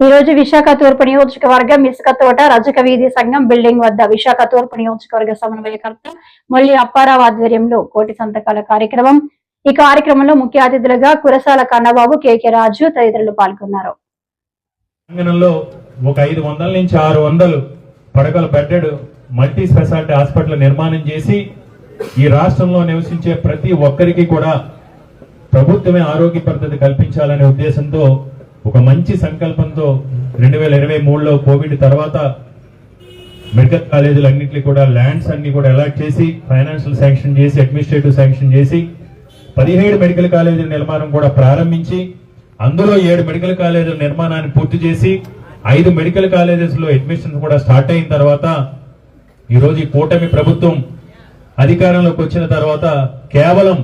ఈ రోజు విశాఖ తూర్పు నియోజకవర్గం ఇసుక తోట రజక వీధి సంఘం బిల్డింగ్ వద్ద విశాఖ తూర్పు నియోజకవర్గ సమన్వయకర్త మొల్లి అప్పారావు ఆధ్వర్యంలో కోటి సంతకాల కార్యక్రమం. ఈ కార్యక్రమంలో ముఖ్య అతిథులుగా కురసాల కన్నబాబు కేకే రాజు తదితరులు పాల్గొన్నారు. తెలంగాణలో ఒక ఐదు వందల నుంచి ఆరు వందలు పడకల బెడ్డెడ్ మల్టీ స్పెషాలిటీ హాస్పిటల్ నిర్మాణం చేసి ఈ రాష్ట్రంలో నివసించే ప్రతి ఒక్కరికి కూడా ప్రభుత్వమే ఆరోగ్య పద్ధతి కల్పించాలనే ఉద్దేశంతో ఒక మంచి సంకల్పంతో రెండు వేల ఇరవై మూడులో కోవిడ్ తర్వాత మెడికల్ కాలేజీలు అన్నింటినీ కూడా ల్యాండ్స్ అన్ని కూడా అలాట్ చేసి ఫైనాన్షియల్ శాంక్షన్ చేసి అడ్మినిస్ట్రేటివ్ శాంక్షన్ చేసి పదిహేడు మెడికల్ కాలేజీల నిర్మాణం కూడా ప్రారంభించి అందులో ఏడు మెడికల్ కాలేజీల నిర్మాణాన్ని పూర్తి చేసి ఐదు మెడికల్ కాలేజెస్లో అడ్మిషన్స్ కూడా స్టార్ట్ అయిన తర్వాత ఈరోజు ఈ కూటమి ప్రభుత్వం అధికారంలోకి వచ్చిన తర్వాత కేవలం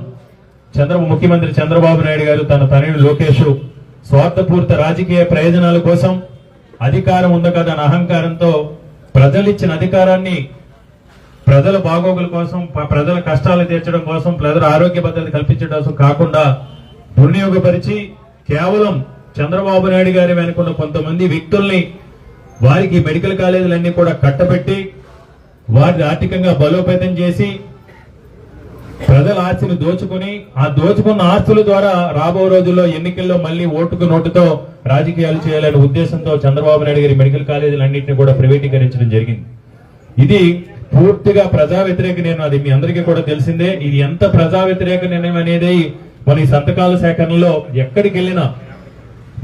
చంద్ర ముఖ్యమంత్రి చంద్రబాబు నాయుడు గారు తన తనయుడు లోకేష్ స్వార్థపూర్త రాజకీయ ప్రయోజనాల కోసం అధికారం ఉంది కదా అహంకారంతో ప్రజలు ఇచ్చిన అధికారాన్ని ప్రజల బాగోగుల కోసం ప్రజల కష్టాలు తీర్చడం కోసం ప్రజల ఆరోగ్య భద్రత కల్పించడం కోసం కాకుండా దుర్వినియోగపరిచి కేవలం చంద్రబాబు నాయుడు గారి వెనుకున్న కొంతమంది వ్యక్తుల్ని వారికి మెడికల్ కాలేజీలన్నీ కూడా కట్టబెట్టి వారిని ఆర్థికంగా బలోపేతం చేసి ప్రజల ఆస్తిని దోచుకుని ఆ దోచుకున్న ఆస్తుల ద్వారా రాబో రోజుల్లో ఎన్నికల్లో మళ్ళీ ఓటుకు నోటుతో రాజకీయాలు చేయాలనే ఉద్దేశంతో చంద్రబాబు నాయుడు గారి మెడికల్ కాలేజీలన్నింటినీ కూడా ప్రైవేటీకరించడం జరిగింది. ఇది పూర్తిగా ప్రజా వ్యతిరేక నిర్ణయం. అది మీ అందరికీ కూడా తెలిసిందే. ఇది ఎంత ప్రజా వ్యతిరేక నిర్ణయం అనేది మన ఈ సంతకాల సేకరణలో ఎక్కడికి వెళ్ళినా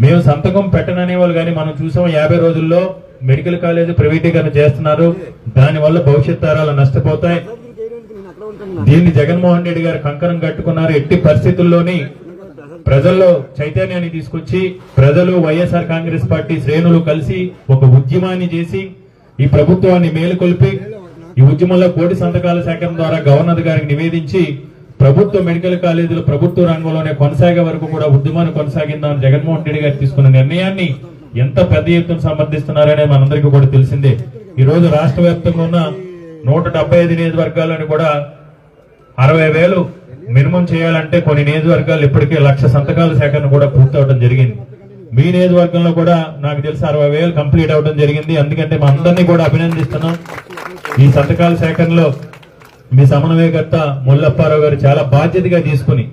మేము సంతకం పెట్టననే వాళ్ళు కానీ మనం చూసాం యాభై రోజుల్లో మెడికల్ కాలేజ్ ప్రైవేటీకరణ చేస్తున్నారు. దానివల్ల భవిష్యత్ తరాలు నష్టపోతాయి. దీన్ని జగన్మోహన్ రెడ్డి గారు కంకణం కట్టుకున్నారు. ఎట్టి పరిస్థితుల్లోని ప్రజల్లో చైతన్యాన్ని తీసుకొచ్చి ప్రజలు వైఎస్ఆర్ కాంగ్రెస్ పార్టీ శ్రేణులు కలిసి ఒక ఉద్యమాన్ని చేసి ఈ ప్రభుత్వాన్ని మేలుకొల్పి ఈ ఉద్యమంలో కోటి సంతకాల సేకరణ ద్వారా గవర్నర్ గారికి నివేదించి ప్రభుత్వ మెడికల్ కాలేజీలు ప్రభుత్వ రంగంలోనే కొనసాగే వరకు కూడా ఉద్యమాన్ని కొనసాగిందని జగన్మోహన్ రెడ్డి గారు తీసుకున్న నిర్ణయాన్ని ఎంత పెద్ద ఎత్తున సమర్థిస్తున్నారనే మనందరికీ కూడా తెలిసిందే. ఈ రోజు రాష్ట్ర వ్యాప్తంగా ఉన్న నూట డెబ్బై ఐదు నియోజకవర్గాల్లోని కూడా అరవై వేలు మినిమం చేయాలంటే కొన్ని నియోజకవర్గాలు ఇప్పటికే లక్ష సంతకాల సేకరణ కూడా పూర్తవడం జరిగింది. మీ నియోజకవర్గంలో కూడా నాకు తెలిసి అరవై వేలు కంప్లీట్ అవడం జరిగింది. ఎందుకంటే మా అందరినీ కూడా అభినందిస్తున్నాం. ఈ సంతకాల సేకరణలో మీ సమన్వయకర్త ముల్లప్పారావు గారు చాలా బాధ్యతగా తీసుకుని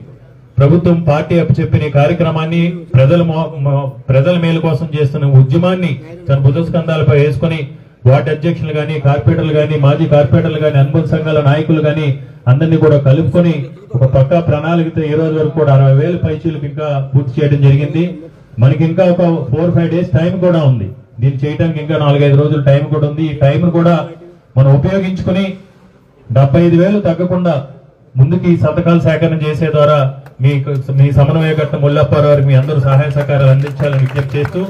ప్రభుత్వం పార్టీ చెప్పిన కార్యక్రమాన్ని ప్రజల ప్రజల మేలు కోసం చేస్తున్న ఉద్యమాన్ని తన బుధస్కంధాలపై వేసుకుని వార్డు అధ్యక్షులు కానీ కార్పొరేటర్లు కానీ మాజీ కార్పొరేటర్లు కానీ అనుబంధ సంఘాల నాయకులు కానీ అందరినీ కూడా కలుపుకొని ఒక పక్కా ప్రణాళికతో ఈ రోజు వరకు కూడా అరవై వేల పైచీలకు ఇంకా పూర్తి చేయడం జరిగింది. మనకి ఇంకా ఒక ఫోర్ ఫైవ్ డేస్ టైం కూడా ఉంది. దీన్ని చేయడానికి ఇంకా నాలుగైదు రోజులు టైం కూడా ఉంది. ఈ టైం కూడా మనం ఉపయోగించుకుని డెబ్బై ఐదు వేలు తగ్గకుండా ముందుకి ఈ సంతకాలు సేకరణ చేసే ద్వారా మీ మీ సమన్వయకర్త ముల్లప్పారావు గారికి మీ అందరూ సహాయ సహకారాలు అందించాలని విజ్ఞప్తి చేస్తూ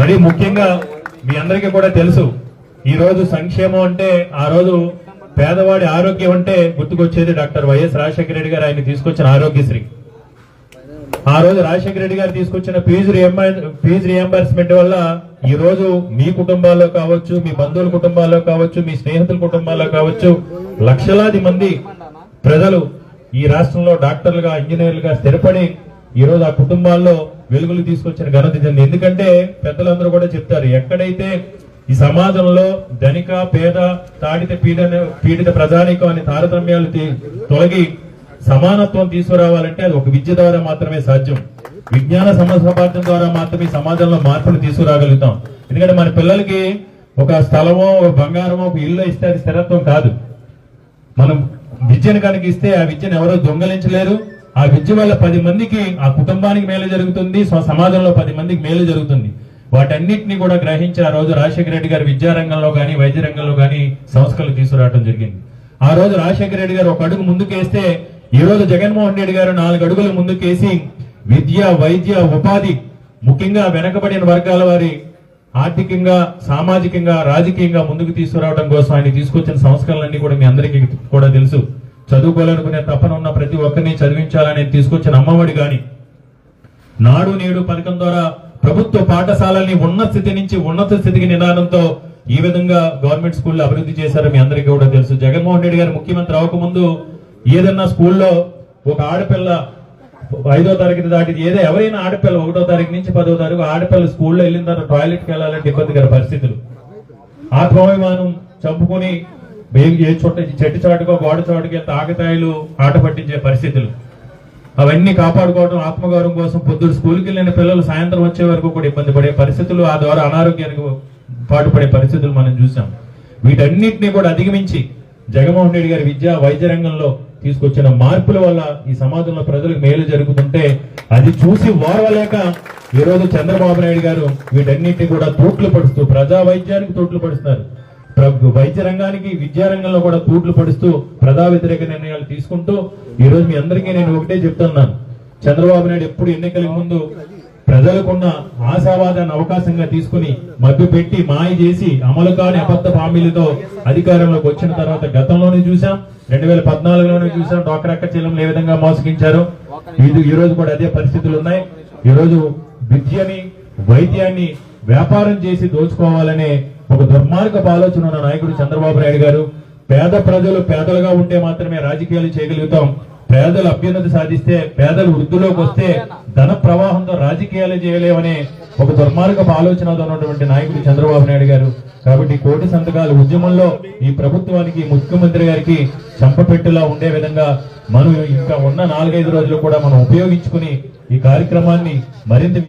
మరీ ముఖ్యంగా మీ అందరికీ కూడా తెలుసు ఈ రోజు సంక్షేమం అంటే ఆ రోజు పేదవాడి ఆరోగ్యం అంటే గుర్తుకొచ్చేది డాక్టర్ వైఎస్ రాజశేఖర రెడ్డి గారు. ఆయన తీసుకొచ్చిన ఆరోగ్యశ్రీ. ఆ రోజు రాజశేఖర రెడ్డి గారు తీసుకొచ్చిన ఫీజు ఫీజు రియంబర్స్మెంట్ వల్ల ఈ రోజు మీ కుటుంబాల్లో కావచ్చు మీ బంధువుల కుటుంబాల్లో కావచ్చు మీ స్నేహితుల కుటుంబాల్లో కావచ్చు లక్షలాది మంది ప్రజలు ఈ రాష్ట్రంలో డాక్టర్లుగా ఇంజనీర్లుగా స్థిరపడి ఈ రోజు ఆ కుటుంబాల్లో వెలుగులు తీసుకొచ్చిన ఘనత ఎందుకంటే పెద్దలందరూ కూడా చెప్తారు ఎక్కడైతే ఈ సమాజంలో ధనిక పేద తాడిత పీడన పీడిత ప్రజానికం అనే తారతమ్యాలు తొలగి సమానత్వం తీసుకురావాలంటే అది ఒక విద్య ద్వారా మాత్రమే సాధ్యం. విజ్ఞాన సమసపార్థం ద్వారా మాత్రమే ఈ సమాజంలో మార్పులు తీసుకురాగలుగుతాం. ఎందుకంటే మన పిల్లలకి ఒక స్థలమో ఒక బంగారమో ఒక ఇల్లు ఇస్తే అది స్థిరత్వం కాదు. మనం విద్యను కనుక ఇస్తే ఆ విద్యను ఎవరో దొంగలించలేరు. ఆ విద్య వల్ల పది మందికి ఆ కుటుంబానికి మేలు జరుగుతుంది సమాజంలో పది మందికి మేలు జరుగుతుంది. వాటన్నిటిని కూడా గ్రహించి ఆ రోజు రాజశేఖర రెడ్డి గారు విద్యారంగంలో కానీ వైద్య రంగంలో కానీ సంస్థలు తీసుకురావడం జరిగింది. ఆ రోజు రాజశేఖర రెడ్డి గారు ఒక అడుగు ముందుకేస్తే ఈ రోజు జగన్మోహన్ రెడ్డి గారు నాలుగు అడుగులు ముందుకేసి విద్య వైద్య ఉపాధి ముఖ్యంగా వెనకబడిన వర్గాల వారి ఆర్థికంగా సామాజికంగా రాజకీయంగా ముందుకు తీసుకురావడం కోసం ఆయన తీసుకొచ్చిన సంస్కరణలన్నీ కూడా మీ అందరికీ కూడా తెలుసు. చదువుకోవాలనుకునే తపన ఉన్న ప్రతి ఒక్కరిని చదివించాలని తీసుకొచ్చిన అమ్మఒడి కానీ నాడు నేడు పథకం ద్వారా ప్రభుత్వ పాఠశాలల్ని ఉన్నత స్థితి నుంచి ఉన్నత స్థితికి నిదానంతో ఈ విధంగా గవర్నమెంట్ స్కూల్లో అభివృద్ధి చేశారు మీ అందరికీ కూడా తెలుసు. జగన్మోహన్ రెడ్డి గారు ముఖ్యమంత్రి అవ్వకముందు ఏదన్నా స్కూల్లో ఒక ఆడపిల్ల ఐదో తారీఖు దాటి ఏదో ఎవరైనా ఆడపిల్ల ఒకటో తారీఖు నుంచి పదో తారీఖు ఆడపిల్ల స్కూల్లో వెళ్ళిన తర్వాత టాయిలెట్కి వెళ్ళాలంటే ఇబ్బందికర పరిస్థితులు. ఆత్మాభిమానం చంపుకొని ఏ చోట చెట్టు చాటుకో గోడ చాటుకి తాగతాయిలు ఆట పట్టించే పరిస్థితులు. అవన్నీ కాపాడుకోవడం ఆత్మగౌరవం కోసం పొద్దుడు స్కూల్కి వెళ్ళిన పిల్లలు సాయంత్రం వచ్చే వరకు కూడా ఇబ్బంది పడే పరిస్థితులు ఆ ద్వారా అనారోగ్యానికి పాటుపడే పరిస్థితులు మనం చూసాం వీటన్నిటిని కూడా అధిగమించి జగన్మోహన్ రెడ్డి గారి విద్యా వైద్య రంగంలో తీసుకొచ్చిన మార్పుల వల్ల ఈ సమాజంలో ప్రజలకు మేలు జరుగుతుంటే అది చూసి ఓర్వలేక ఈ రోజు చంద్రబాబు నాయుడు గారు వీటన్నిటిని కూడా తోట్లు పడుస్తూ ప్రజా వైద్యానికి తోట్లు పడుస్తున్నారు వైద్య రంగానికి విద్యారంగంలో కూడా తూట్లు పడుస్తూ ప్రజా వ్యతిరేక నిర్ణయాలు తీసుకుంటూ ఈ రోజు మీ అందరికీ నేను ఒకటే చెప్తున్నాను. చంద్రబాబు నాయుడు ఎప్పుడు ఎన్నికలకు ముందు ప్రజలకున్న ఆశావాదాన్ని అవకాశంగా తీసుకుని మభ్య పెట్టి మాయ చేసి అమలు కాని అబద్ధ హామీలతో అధికారంలోకి వచ్చిన తర్వాత గతంలోనే చూసాం రెండు వేల పద్నాలుగులోనే చూసాం డాక్టర్ అక్క చెల్లెలు ఏ విధంగా మోసగించారు? ఇది ఈ రోజు కూడా అదే పరిస్థితులు ఉన్నాయి. ఈ రోజు విద్యని వైద్యాన్ని వ్యాపారం చేసి దోచుకోవాలనే ఒక దుర్మార్గపు ఆలోచన ఉన్న నాయకుడు చంద్రబాబు నాయుడు గారు పేద ప్రజలు పేదలుగా ఉంటే మాత్రమే రాజకీయాలు చేయగలుగుతాం. పేదలు అభ్యున్నతి సాధిస్తే పేదలు వృద్ధిలోకి వస్తే ధన ప్రవాహంతో రాజకీయాలు చేయలేమనే ఒక దుర్మార్గపు ఆలోచనతో ఉన్నటువంటి నాయకుడు చంద్రబాబు నాయుడు గారు. కాబట్టి కోటి సంతకాల ఉద్యమంలో ఈ ప్రభుత్వానికి ముఖ్యమంత్రి గారికి చంపపెట్టులా ఉండే విధంగా మనం ఇంకా ఉన్న నాలుగైదు రోజులు కూడా మనం ఉపయోగించుకుని ఈ కార్యక్రమాన్ని మరింత